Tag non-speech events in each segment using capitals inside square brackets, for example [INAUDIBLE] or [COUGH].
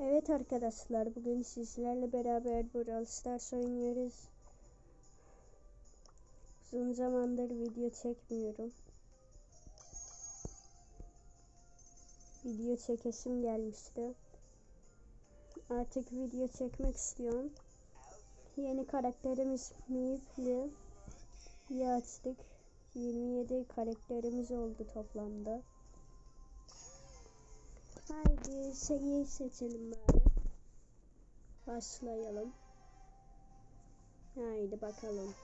Evet arkadaşlar bugün sizlerle beraber Brawl Stars oynuyoruz. Uzun zamandır video çekmiyorum. Video çekesim gelmişti. Artık video çekmek istiyorum. Yeni karakterimiz Mifli. İyi açtık. 27 karakterimiz oldu toplamda. Haydi şeyi seçelim bari. Başlayalım. Haydi bakalım.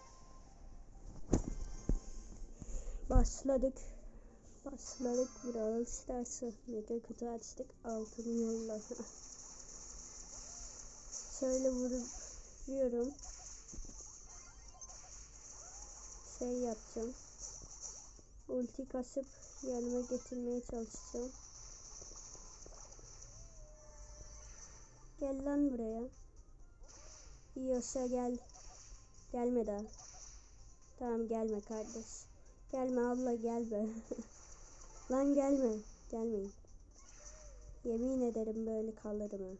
Başladık. Başladık. Brawl Stars'ı. Mega kutu açtık. Altın yolla. [LAUGHS] Şöyle vuruyorum. Şey yapacağım. Ulti kasıp yanıma getirmeye çalışacağım. Gel lan buraya. Yiyorsa gel. Gelme daha. Tamam gelme kardeş. Gelme abla gelme. [LAUGHS] lan gelme. Gelmeyin. Yemin ederim böyle kalırım.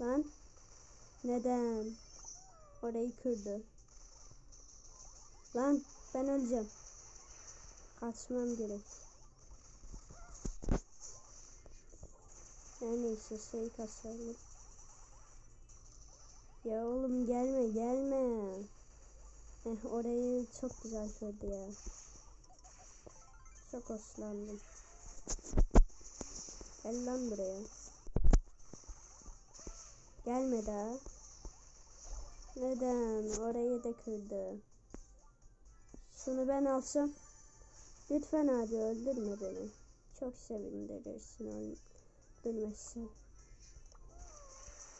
Lan. Neden? Orayı kırdı. Lan ben öleceğim. Kaçmam gerek. Her neyse şey kasalım. Ya oğlum gelme gelme. Eh orayı çok güzel kırdı ya. Çok hoşlandım. Gel lan buraya. Gelme daha. Neden? Orayı da kırdı. Şunu ben alsam. Lütfen abi öldürme beni. Çok sevindirirsin öldürmezsen.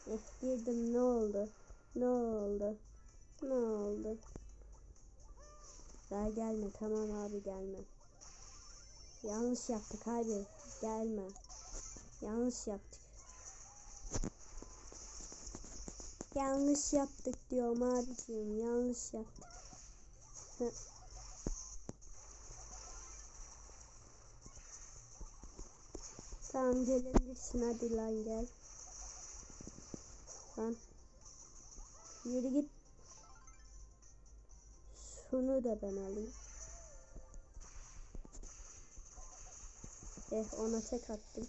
Eh girdim ne oldu? Ne oldu? Ne oldu? Daha gelme tamam abi gelme. Yanlış yaptık abi. Gelme. Yanlış yaptık. Yanlış yaptık diyorum abiciğim. Yanlış yaptık. [LAUGHS] tamam gelebilirsin hadi lan gel. Lan. Yürü git. Şunu da ben alayım. Eh ona tek attım.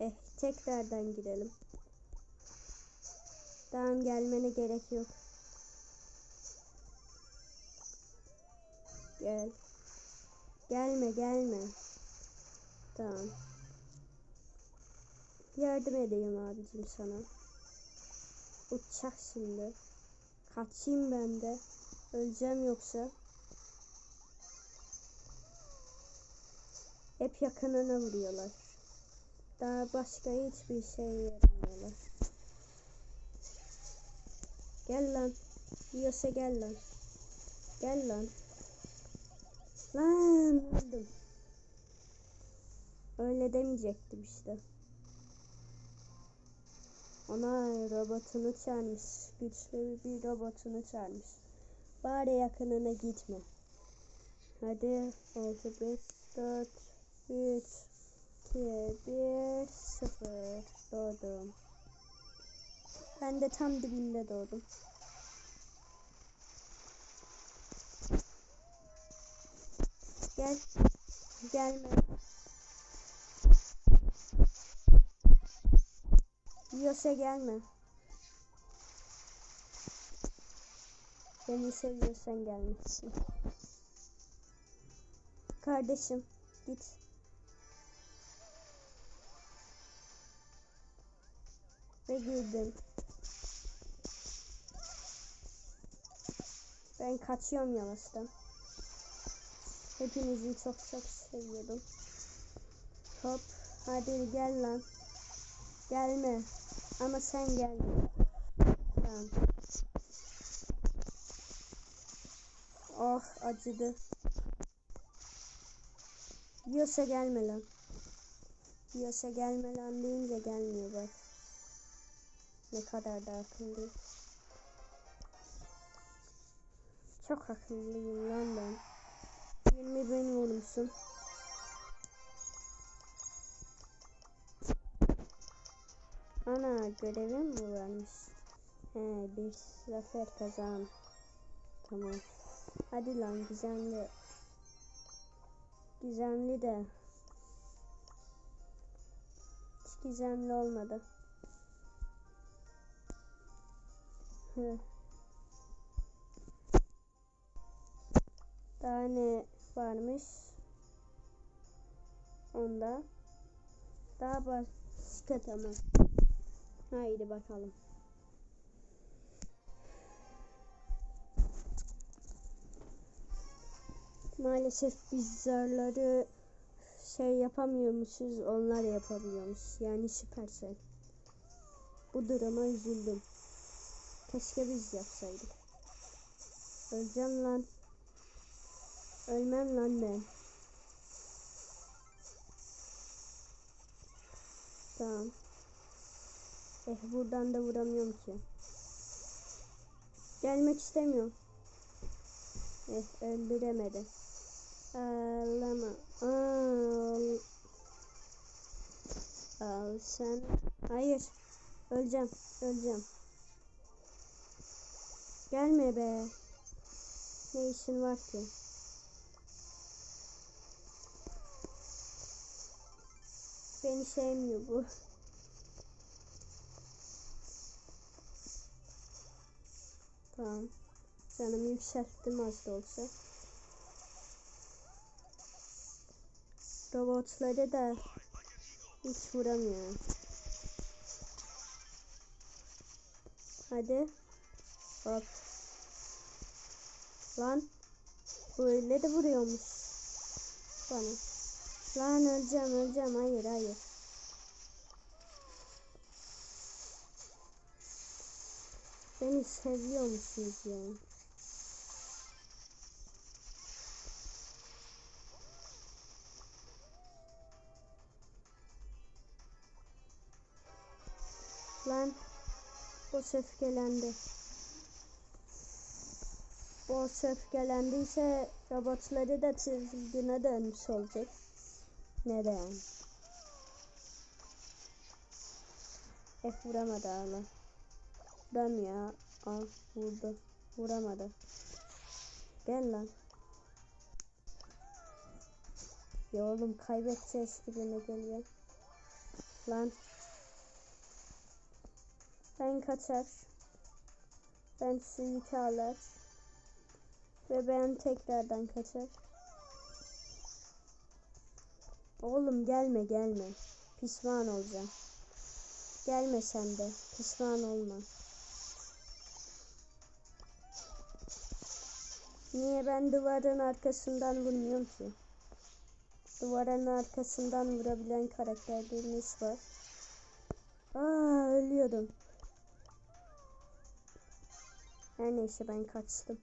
Eh tekrardan girelim. Tamam gelmene gerek yok. Gel. Gelme gelme. Tamam. Yardım edeyim abicim sana. Uçacak şimdi. Kaçayım ben de. Öleceğim yoksa. Hep yakınına vuruyorlar. Daha başka hiçbir şey yaramıyorlar. Gel lan. Yiyorsa gel lan. Gel lan. Lan öldüm. Öyle demeyecektim işte. Ona robotunu çağırmış. Güçlü bir robotunu çağırmış. Bari yakınına gitme. Hadi 6, 5, 4, 3, 2, 1, 0. Doğdum. Ben de tam dibinde doğdum. Gel. Gelme. Yiyorsa gelme. Beni seviyorsan gelmesin. Kardeşim git. Ve girdim. Ben kaçıyorum yavaştan. Hepinizi çok çok seviyorum. Hop. Hadi gel lan. Gelme. Ama sen gelme. Tamam. Oh acıdı. Yiyorsa gelme lan. Yiyorsa gelme lan deyince gelmiyor bak. Ne kadar da akıllı. Çok akıllıyım lan ben. Elimi benim olursun. Ana görevim mi varmış? He bir zafer kazan. Tamam. Hadi lan gizemli. Gizemli de. Hiç gizemli olmadı. Hı. Daha ne varmış? Onda. Daha başka tamam. Haydi bakalım. Maalesef biz şey yapamıyormuşuz, onlar yapabiliyormuş. Yani Supercell. Bu duruma üzüldüm. Keşke biz yapsaydık. Öleceğim lan. Ölmem lan ben. Tamam. Eh buradan da vuramıyorum ki. Gelmek istemiyorum. Eh öldüremedi. Ağlama. Al. Al sen. Hayır. Öleceğim. Öleceğim. Gelme be. Ne işin var ki? Beni sevmiyor bu. Tamam. Canımı yükselttim az da olsa. Robotları da hiç vuramıyor. Hadi. Hop. Lan. Böyle de vuruyormuş. Bana. Lan öleceğim öleceğim. Hayır hayır. Beni seviyor musunuz ya? Lan boss öfkelendi. Boss öfkelendiyse robotları da çizgine dönmüş olacak. Neden? F vuramadı hala. Vuramıyor. Al vurdu. Vuramadı. Gel lan. Ya oğlum kaybedeceğiz gibime geliyor. Lan. Ben kaçar. Ben sizi alır. Ve ben tekrardan kaçar. Oğlum gelme gelme. Pişman olacağım. Gelme sen de. Pişman olma. Niye ben duvarın arkasından vurmuyorum ki? Duvarın arkasından vurabilen karakterlerimiz var. Aa ölüyordum. Her neyse ben kaçtım.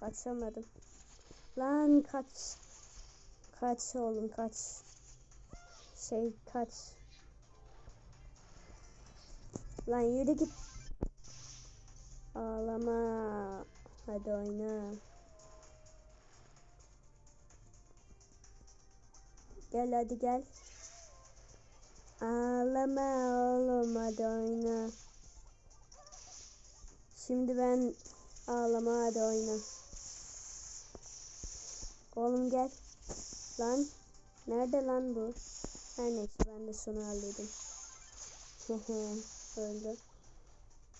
Kaçamadım. Lan kaç. Kaç oğlum kaç. Şey kaç. Lan yürü git. Ağlama. Hadi oyna. Gel hadi gel. Ağlama oğlum hadi oyna. Şimdi ben ağlama hadi oyna. Oğlum gel. Lan. Nerede lan bu? Her neyse ben de şunu halledim. [LAUGHS] Öldü.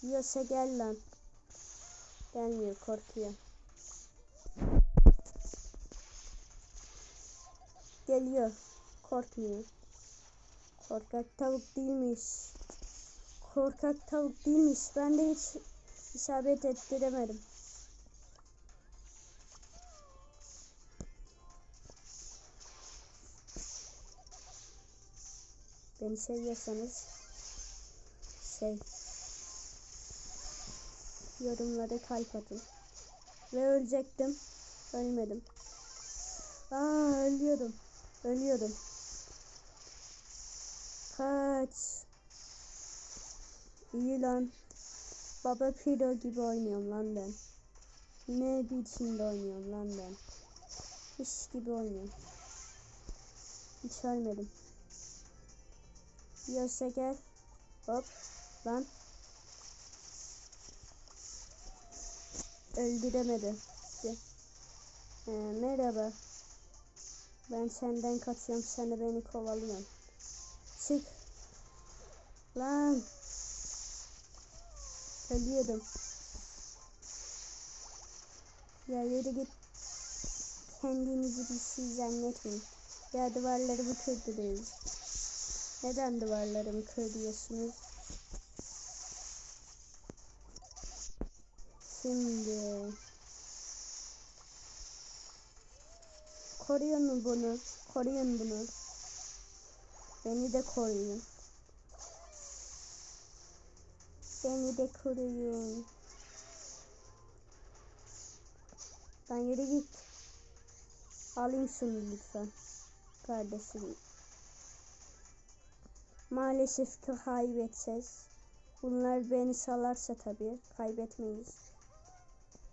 Yiyorsa gel lan. Gelmiyor korkuyor. Geliyor. Korkmuyor. Korkak tavuk değilmiş. Korkak tavuk değilmiş. Ben de hiç isabet ettiremedim. Beni seviyorsanız şey yorumlara kalp atın. Ve ölecektim. Ölmedim. Aa ölüyordum. Ölüyordum. Kaç. İyi lan. Baba Piro gibi oynuyorum lan ben. Ne biçimde oynuyorum lan ben. İş gibi oynuyorum. Hiç ölmedim. Yoksa gel. Hop. Lan. Öldüremedi. Ee, merhaba. Ben senden kaçıyorum. Sen de beni kovalıyorsun. Çık. Lan. Ölüyordum. Ya yürü git. Kendinizi bir şey zannetmeyin. Ya duvarlarımı kırdınız. Neden duvarlarımı kırıyorsunuz? Şimdi koruyun bunu. Koruyun bunu. Beni de koruyun. Beni de koruyun. Lan yürü git. Alayım şunu lütfen. Kardeşim. Maalesef ki kaybedeceğiz. Bunlar beni salarsa tabii kaybetmeyiz.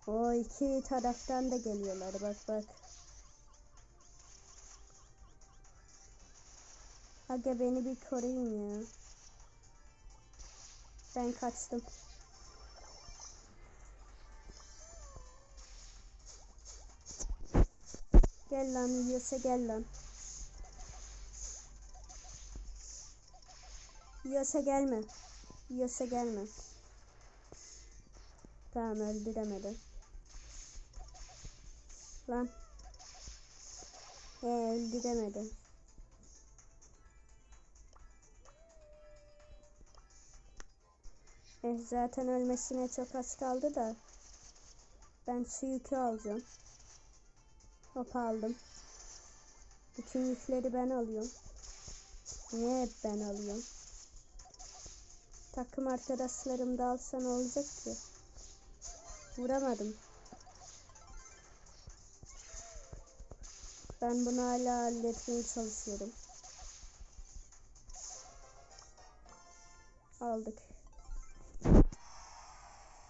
O iki taraftan da geliyorlar bak bak. Aga beni bir koruyun ya. Ben kaçtım. Gel lan yiyorsa gel lan. Yiyorsa gelme. Yiyorsa gelme. Tamam öldüremedim. Lan. He öldüremedim. Eh, zaten ölmesine çok az kaldı da. Ben su yükü alacağım. Hop aldım. Bütün yükleri ben alıyorum. Niye hep ben alıyorum? Takım arkadaşlarım da alsa ne olacak ki? Vuramadım. Ben bunu hala halletmeye çalışıyorum. Aldık.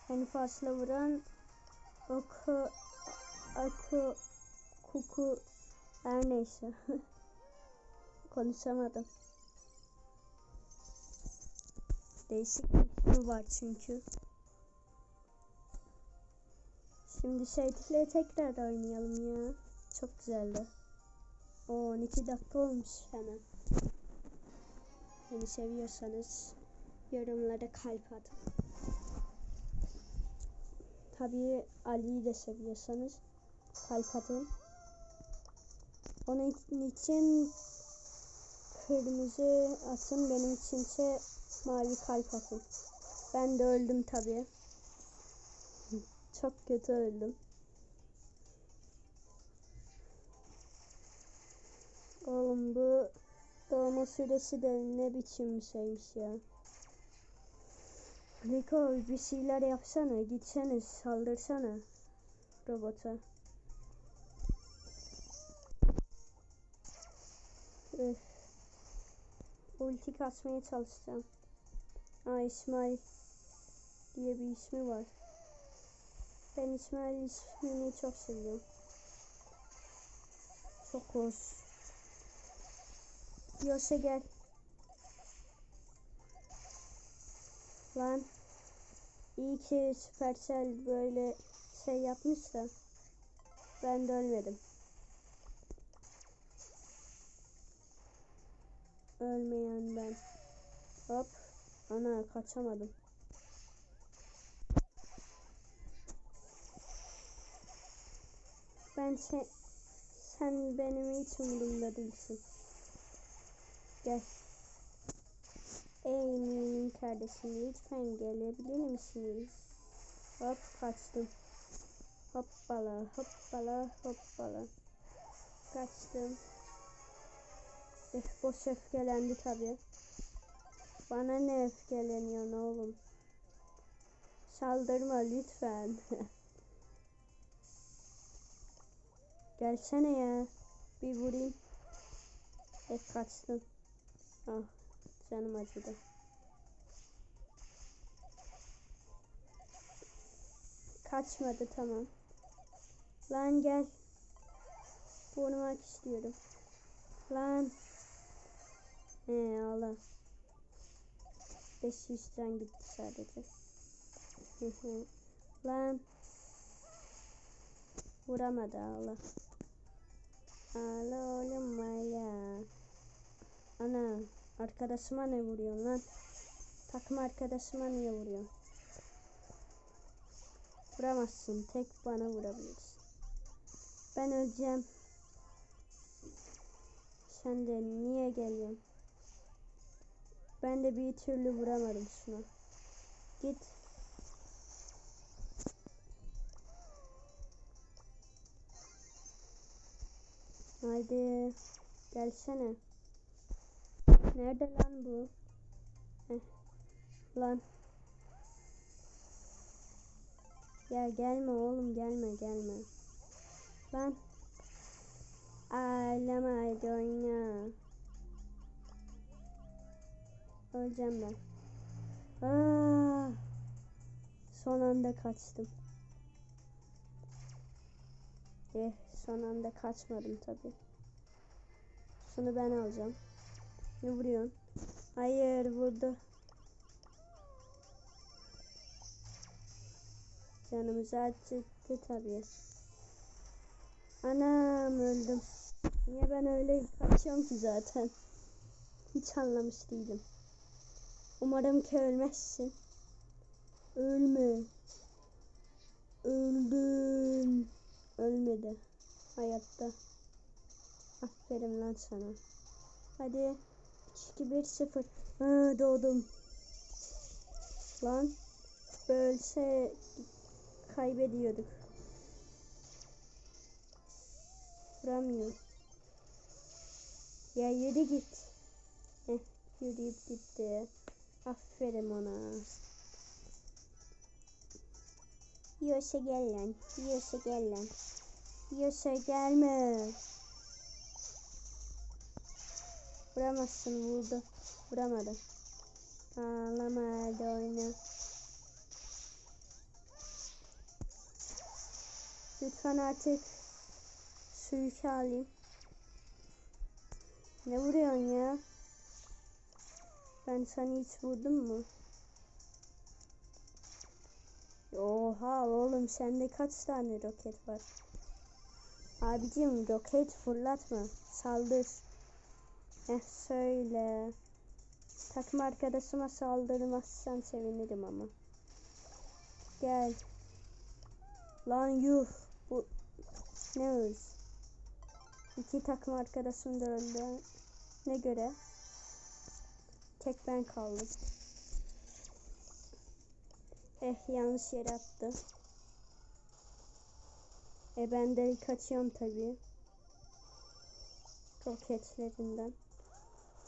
En fazla vuran oku aku kuku her neyse. [LAUGHS] Konuşamadım. Değişik bir ismi var çünkü. Şimdi şeytikle tekrar oynayalım ya. Çok güzeldi. O 12 dakika olmuş hemen. Beni seviyorsanız yorumlara kalp atın. Tabii Ali'yi de seviyorsanız kalp atın. Onun için kırmızı atın benim içinse mavi kalp atın. Ben de öldüm tabii. Çok kötü öldüm. Oğlum bu doğma süresi de ne biçim bir şeymiş ya. Rico bir şeyler yapsana. Gitsene saldırsana robota. Öf. Ulti kasmaya çalışacağım. Aa İsmail diye bir ismi var. Ben İsmail ismini çok seviyorum. Çok hoş. Yose gel. Lan. İyi ki Supercell böyle şey yapmış da. Ben de ölmedim. Ölmeyen ben. Hop. Ana kaçamadım. Ben sen, sen benim hiç umurumda değilsin. Gel. Ey mümin kardeşim lütfen gelebilir misiniz? Hop kaçtım. Hoppala hoppala hoppala. Kaçtım. Eh, boş öfkelendi tabi. Bana ne öfkeleniyorsun oğlum? Saldırma lütfen. [LAUGHS] Gelsene ya. Bir vurayım. Hep kaçtım. Ah canım acıdı. Kaçmadı tamam. Lan gel. Vurmak istiyorum. Lan. He Allah. 500 tren gitti sadece. Lan. Vuramadı ağla. Ağla oğlum ağla. Ana arkadaşıma ne vuruyorsun lan? Takım arkadaşıma niye vuruyorsun? Vuramazsın. Tek bana vurabilirsin. Ben öleceğim. Sen de niye geliyorsun? Ben de bir türlü vuramadım şuna. Git. Haydi. Gelsene. Nerede lan bu? Heh. Lan. Ya gelme oğlum gelme gelme. Lan. Ağlama oyna. Öleceğim ben. Aa, son anda kaçtım. Eh, son anda kaçmadım tabi. Şunu ben alacağım. Ne vuruyorsun? Hayır vurdu. Canımızı acıttı tabii. Anam öldüm. Niye ben öyle kaçıyorum ki zaten? Hiç anlamış değilim. Umarım ki ölmezsin. Ölme. Öldüm. Ölmedi. Hayatta. Aferin lan sana. Hadi. 2 1 0. Ha, doğdum. Lan. Bölse kaybediyorduk. Vuramıyor. Ya yürü git. Heh, yürüyüp gitti. Aferin ona. Yiyorsa gel lan. Yiyorsa gel lan. Yiyorsa gelme. Vuramazsın vurdu. Vuramadı. Ağlama hadi oyna. Lütfen artık suyu alayım. Ne vuruyorsun ya? Ben sana hiç vurdum mu? Oha oğlum sende kaç tane roket var? Abicim roket fırlatma. Saldır. Eh söyle. Takım arkadaşıma saldırmazsan sevinirim ama. Gel. Lan yuh. Bu ne öz? İki takım arkadaşım da öldü. Ne göre? Tek ben kaldım. Eh yanlış yere attı. E ben de kaçıyorum tabii. Roketlerinden.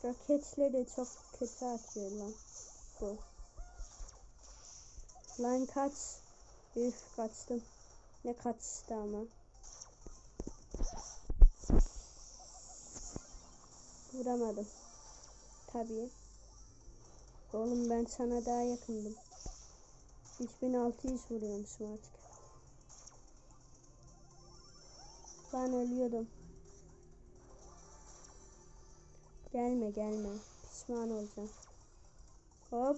Roketleri çok kötü atıyor lan. Bu. Lan kaç. Üf kaçtım. Ne kaçtı ama. Vuramadım. Tabii. Oğlum ben sana daha yakındım. 3600 vuruyormuşum artık. Ben ölüyordum. Gelme gelme. Pişman olacağım. Hop.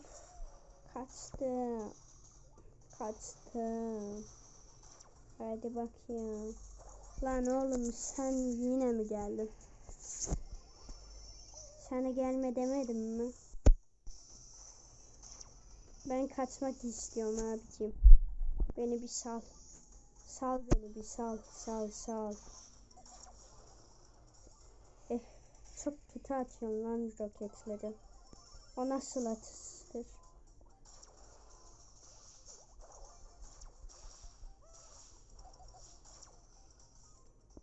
Kaçtı. Kaçtı. Hadi bakayım. Lan oğlum sen yine mi geldin? Sana gelme demedim mi? Ben kaçmak istiyorum abicim. Beni bir sal. Sal beni bir sal. Sal sal. Eh çok kötü atıyorsun lan roketleri. O nasıl atıştır?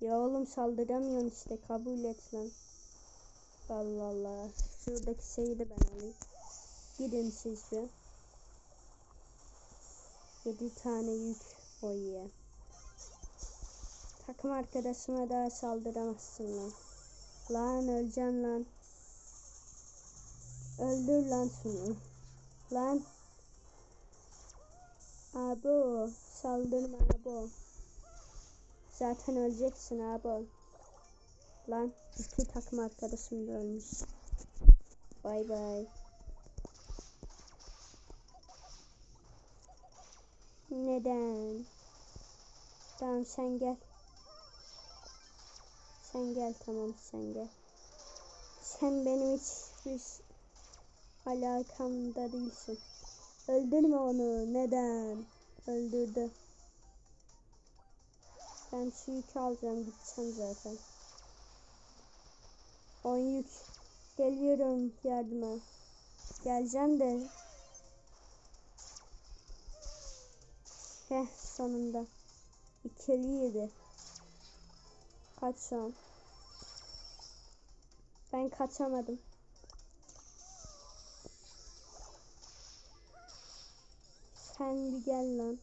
Ya oğlum saldıramıyorsun işte kabul et lan. Allah Allah. Şuradaki şeyi de ben alayım. Gidin siz bir. 7 tane yük oya. Takım arkadaşıma daha saldıramazsın lan. Lan öleceğim lan. Öldür lan şunu. Lan. Abo saldırma abo. Zaten öleceksin abo. Lan iki takım arkadaşım da ölmüş. Bay bay. Neden? Tamam sen gel. Sen gel tamam sen gel. Sen benim hiçbir alakamda değilsin. Öldürme onu. Neden? Öldürdü. Ben şu yükü alacağım gideceğim zaten. On yük. Geliyorum yardıma. Geleceğim de. Heh sonunda. İkili. Kaç şu an? Ben kaçamadım. Sen bir gel lan.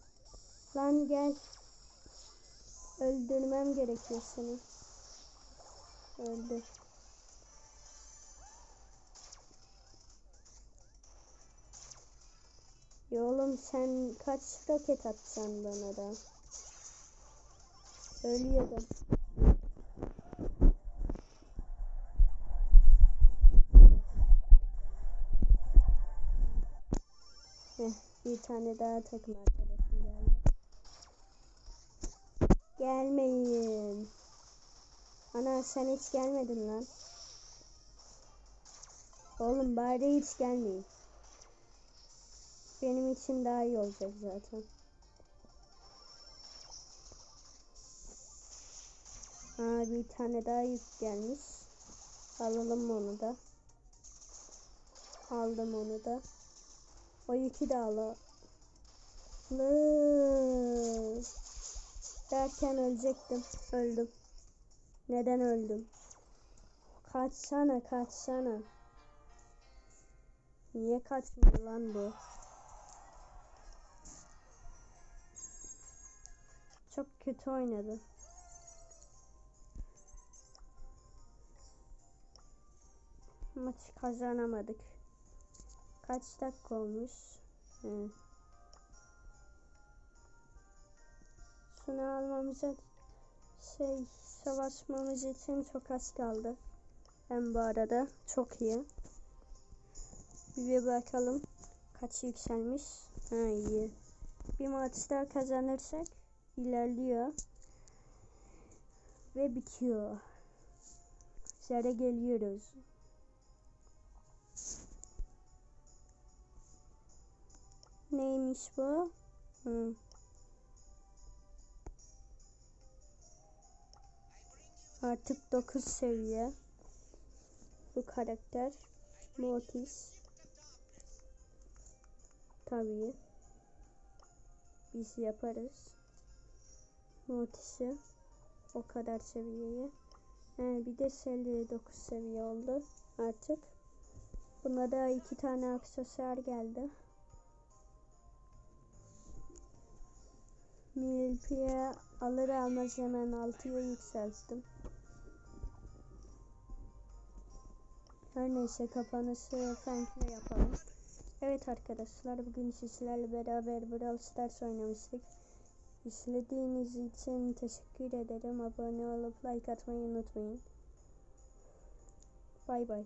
Lan gel. Öldürmem gerekiyor seni. Öldü. Ya oğlum sen kaç roket atacaksın bana da? Ölüyordum. Bir tane daha takım arkadaşım geldi. Gelmeyin. Ana sen hiç gelmedin lan. Oğlum bari hiç gelmeyin. Benim için daha iyi olacak zaten. Aa bir tane daha yük gelmiş. Alalım onu da. Aldım onu da. O yükü de alalım. Derken ölecektim. Öldüm. Neden öldüm? Kaçsana kaçsana. Niye kaçmıyor lan bu? Çok kötü oynadı. Maçı kazanamadık. Kaç dakika olmuş? Hı. Şunu almamıza şey savaşmamız için çok az kaldı. Hem bu arada çok iyi. Bir bakalım kaç yükselmiş. Ha iyi. Bir maç daha kazanırsak ilerliyor. Ve bitiyor. Zere geliyoruz. Neymiş bu? Hı. Artık 9 seviye. Bu karakter. Mortis. Tabii. Biz yaparız. Mortis'i. O kadar seviyeye. He, bir de Selly 9 seviye oldu artık. Buna da iki tane aksesuar geldi. Milpi'ye alır almaz hemen 6'ya yükselttim. Her neyse kapanışı Frank'le yapalım. Evet arkadaşlar bugün sizlerle beraber Brawl Stars oynamıştık. İzlediğiniz için teşekkür ederim. Abone olup like atmayı unutmayın. Bay bay.